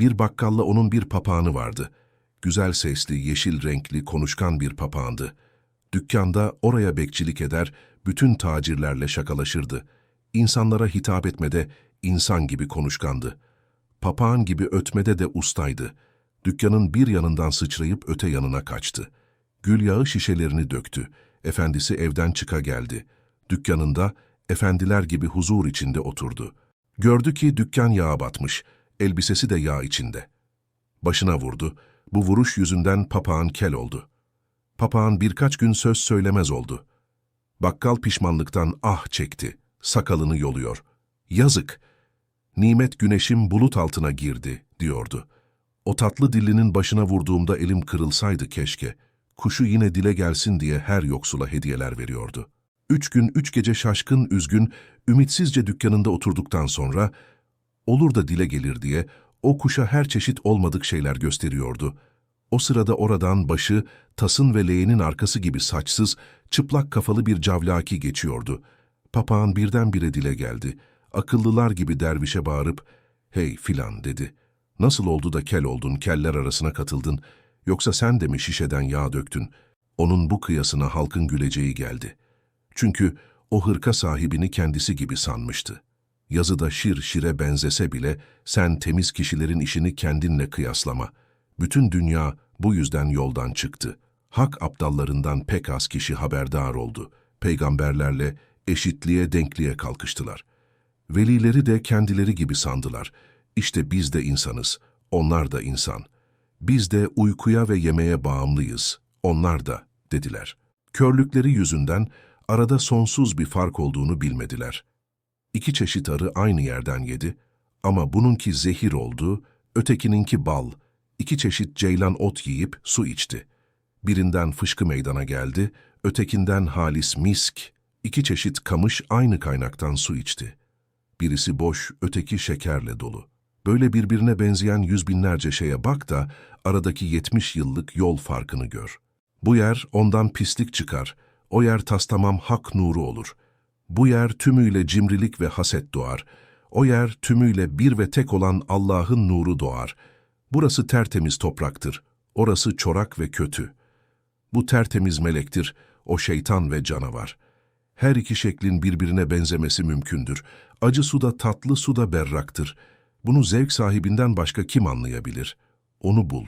Bir bakkalla onun bir papağanı vardı. Güzel sesli, yeşil renkli, konuşkan bir papağandı. Dükkanda oraya bekçilik eder, bütün tacirlerle şakalaşırdı. İnsanlara hitap etmede insan gibi konuşkandı. Papağan gibi ötmede de ustaydı. Dükkanın bir yanından sıçrayıp öte yanına kaçtı. Gül yağı şişelerini döktü. Efendisi evden çıka geldi. Dükkanında efendiler gibi huzur içinde oturdu. Gördü ki dükkan yağa batmış, elbisesi de yağ içinde. Başına vurdu. Bu vuruş yüzünden papağan kel oldu. Papağan birkaç gün söz söylemez oldu. Bakkal pişmanlıktan ah çekti, sakalını yoluyor. Yazık, nimet güneşim bulut altına girdi, diyordu. O tatlı dillinin başına vurduğumda elim kırılsaydı keşke. Kuşu yine dile gelsin diye her yoksula hediyeler veriyordu. Üç gün, üç gece şaşkın, üzgün, ümitsizce dükkanında oturduktan sonra, olur da dile gelir diye o kuşa her çeşit olmadık şeyler gösteriyordu. O sırada oradan başı, tasın ve leğenin arkası gibi saçsız, çıplak kafalı bir cavlaki geçiyordu. Papağan birdenbire dile geldi. Akıllılar gibi dervişe bağırıp, ''Hey filan'' dedi. ''Nasıl oldu da kel oldun, keller arasına katıldın? Yoksa sen de mi şişeden yağ döktün?'' Onun bu kıyasına halkın güleceği geldi. Çünkü o hırka sahibini kendisi gibi sanmıştı. Yazıda şir şire benzese bile sen temiz kişilerin işini kendinle kıyaslama. Bütün dünya bu yüzden yoldan çıktı. Hak aptallarından pek az kişi haberdar oldu. Peygamberlerle eşitliğe denkliğe kalkıştılar. Velileri de kendileri gibi sandılar. İşte biz de insanız, onlar da insan. Biz de uykuya ve yemeğe bağımlıyız, onlar da, dediler. Körlükleri yüzünden arada sonsuz bir fark olduğunu bilmediler. İki çeşit arı aynı yerden yedi ama bununki zehir oldu, ötekininki bal. İki çeşit ceylan ot yiyip su içti. Birinden fışkı meydana geldi, ötekinden halis misk. İki çeşit kamış aynı kaynaktan su içti. Birisi boş, öteki şekerle dolu. Böyle birbirine benzeyen yüz binlerce şeye bak da aradaki yetmiş yıllık yol farkını gör. Bu yer ondan pislik çıkar, o yer tastamam hak nuru olur. Bu yer tümüyle cimrilik ve haset doğar. O yer tümüyle bir ve tek olan Allah'ın nuru doğar. Burası tertemiz topraktır, orası çorak ve kötü. Bu tertemiz melektir, o şeytan ve canavar. Her iki şeklin birbirine benzemesi mümkündür. Acı suda tatlı suda berraktır. Bunu zevk sahibinden başka kim anlayabilir? Onu bul.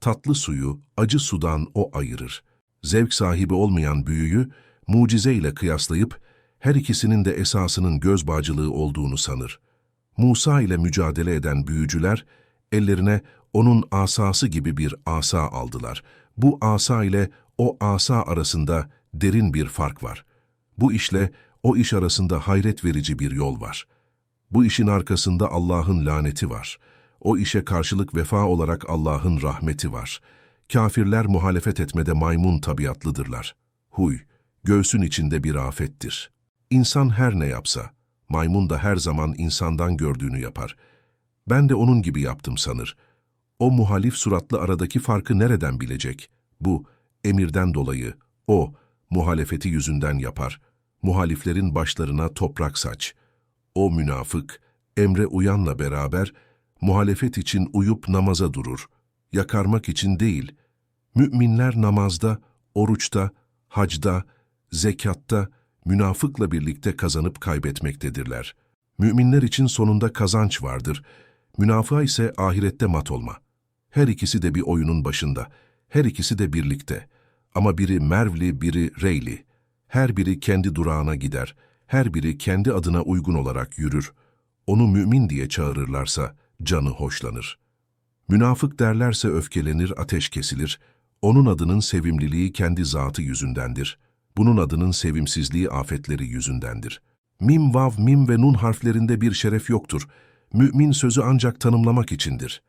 Tatlı suyu acı sudan o ayırır. Zevk sahibi olmayan büyüyü mucize ile kıyaslayıp her ikisinin de esasının göz bağcılığı olduğunu sanır. Musa ile mücadele eden büyücüler ellerine onun asası gibi bir asa aldılar. Bu asa ile o asa arasında derin bir fark var. Bu işle o iş arasında hayret verici bir yol var. Bu işin arkasında Allah'ın laneti var. O işe karşılık vefa olarak Allah'ın rahmeti var. Kafirler muhalefet etmede maymun tabiatlıdırlar. Huy, göğsün içinde bir afettir. İnsan her ne yapsa, maymun da her zaman insandan gördüğünü yapar. Ben de onun gibi yaptım sanır. O muhalif suratlı aradaki farkı nereden bilecek? Bu, emirden dolayı, o, muhalefeti yüzünden yapar. Muhaliflerin başlarına toprak saç. O münafık, emre uyanla beraber, muhalefet için uyup namaza durur. Yakarmak için değil. Müminler namazda, oruçta, hacda, zekatta, münafıkla birlikte kazanıp kaybetmektedirler. Müminler için sonunda kazanç vardır. Münafığa ise ahirette mat olma. Her ikisi de bir oyunun başında. Her ikisi de birlikte. Ama biri Mervli, biri Reyli. Her biri kendi durağına gider. Her biri kendi adına uygun olarak yürür. Onu mümin diye çağırırlarsa canı hoşlanır. Münafık derlerse öfkelenir, ateş kesilir. Onun adının sevimliliği kendi zatı yüzündendir. Bunun adının sevimsizliği afetleri yüzündendir. Mim, vav, mim ve nun harflerinde bir şeref yoktur. Mümin sözü ancak tanımlamak içindir.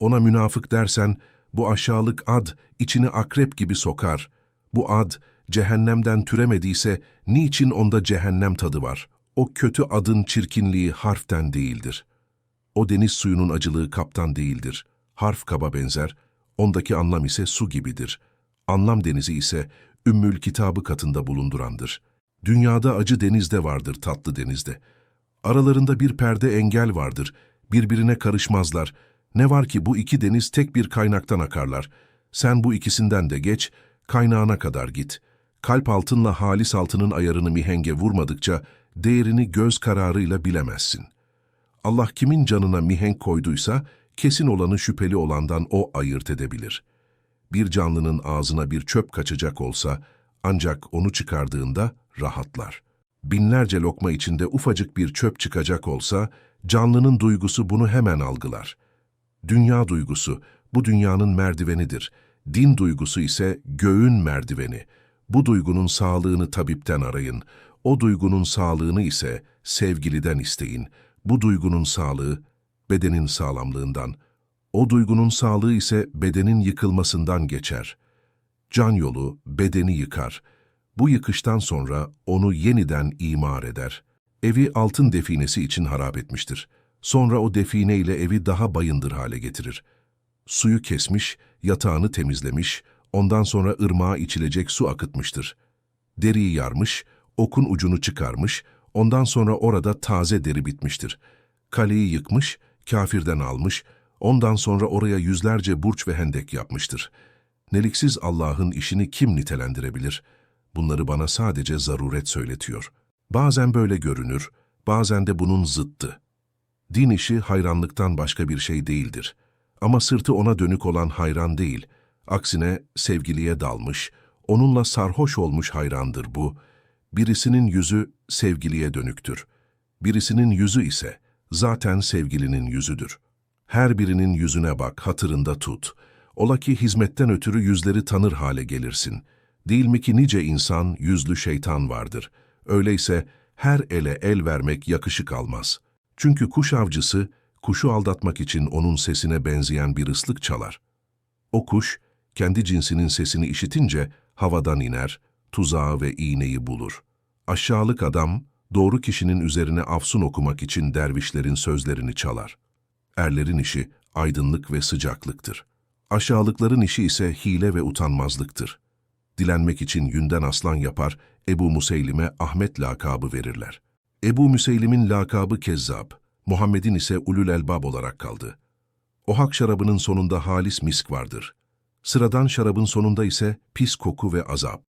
Ona münafık dersen, bu aşağılık ad içini akrep gibi sokar. Bu ad, cehennemden türemediyse, niçin onda cehennem tadı var? O kötü adın çirkinliği harften değildir. O deniz suyunun acılığı kaptan değildir. Harf kaba benzer, ondaki anlam ise su gibidir. Anlam denizi ise Ümmül kitabı katında bulundurandır. Dünyada acı denizde vardır tatlı denizde. Aralarında bir perde engel vardır, birbirine karışmazlar. Ne var ki bu iki deniz tek bir kaynaktan akarlar. Sen bu ikisinden de geç, kaynağına kadar git. Kalp altınla halis altının ayarını mihenge vurmadıkça değerini göz kararıyla bilemezsin. Allah kimin canına mihenk koyduysa, kesin olanı şüpheli olandan o ayırt edebilir. Bir canlının ağzına bir çöp kaçacak olsa, ancak onu çıkardığında rahatlar. Binlerce lokma içinde ufacık bir çöp çıkacak olsa, canlının duygusu bunu hemen algılar. Dünya duygusu, bu dünyanın merdivenidir. Din duygusu ise göğün merdiveni. Bu duygunun sağlığını tabipten arayın. O duygunun sağlığını ise sevgiliden isteyin. Bu duygunun sağlığı, bedenin sağlamlığından. O duygunun sağlığı ise bedenin yıkılmasından geçer. Can yolu bedeni yıkar. Bu yıkıştan sonra onu yeniden imar eder. Evi altın definesi için harap etmiştir. Sonra o define ile evi daha bayındır hale getirir. Suyu kesmiş, yatağını temizlemiş, ondan sonra ırmağa içilecek su akıtmıştır. Deriyi yarmış, okun ucunu çıkarmış, ondan sonra orada taze deri bitmiştir. Kaleyi yıkmış, kafirden almış, ondan sonra oraya yüzlerce burç ve hendek yapmıştır. Neliksiz Allah'ın işini kim nitelendirebilir? Bunları bana sadece zaruret söyletiyor. Bazen böyle görünür, bazen de bunun zıttı. Din işi hayranlıktan başka bir şey değildir. Ama sırtı ona dönük olan hayran değil, aksine sevgiliye dalmış, onunla sarhoş olmuş hayrandır bu. Birisinin yüzü sevgiliye dönüktür. Birisinin yüzü ise zaten sevgilinin yüzüdür. Her birinin yüzüne bak, hatırında tut. Ola ki hizmetten ötürü yüzleri tanır hale gelirsin. Değil mi ki nice insan, yüzlü şeytan vardır. Öyleyse her ele el vermek yakışık almaz. Çünkü kuş avcısı, kuşu aldatmak için onun sesine benzeyen bir ıslık çalar. O kuş, kendi cinsinin sesini işitince havadan iner, tuzağı ve iğneyi bulur. Aşağılık adam, doğru kişinin üzerine afsun okumak için dervişlerin sözlerini çalar. Erlerin işi aydınlık ve sıcaklıktır. Aşağılıkların işi ise hile ve utanmazlıktır. Dilenmek için yünden aslan yapar, Ebu Museylim'e Ahmet lakabı verirler. Ebu Müseylim'in lakabı Kezzab, Muhammed'in ise Ulul Elbab olarak kaldı. O hak şarabının sonunda halis misk vardır. Sıradan şarabın sonunda ise pis koku ve azap.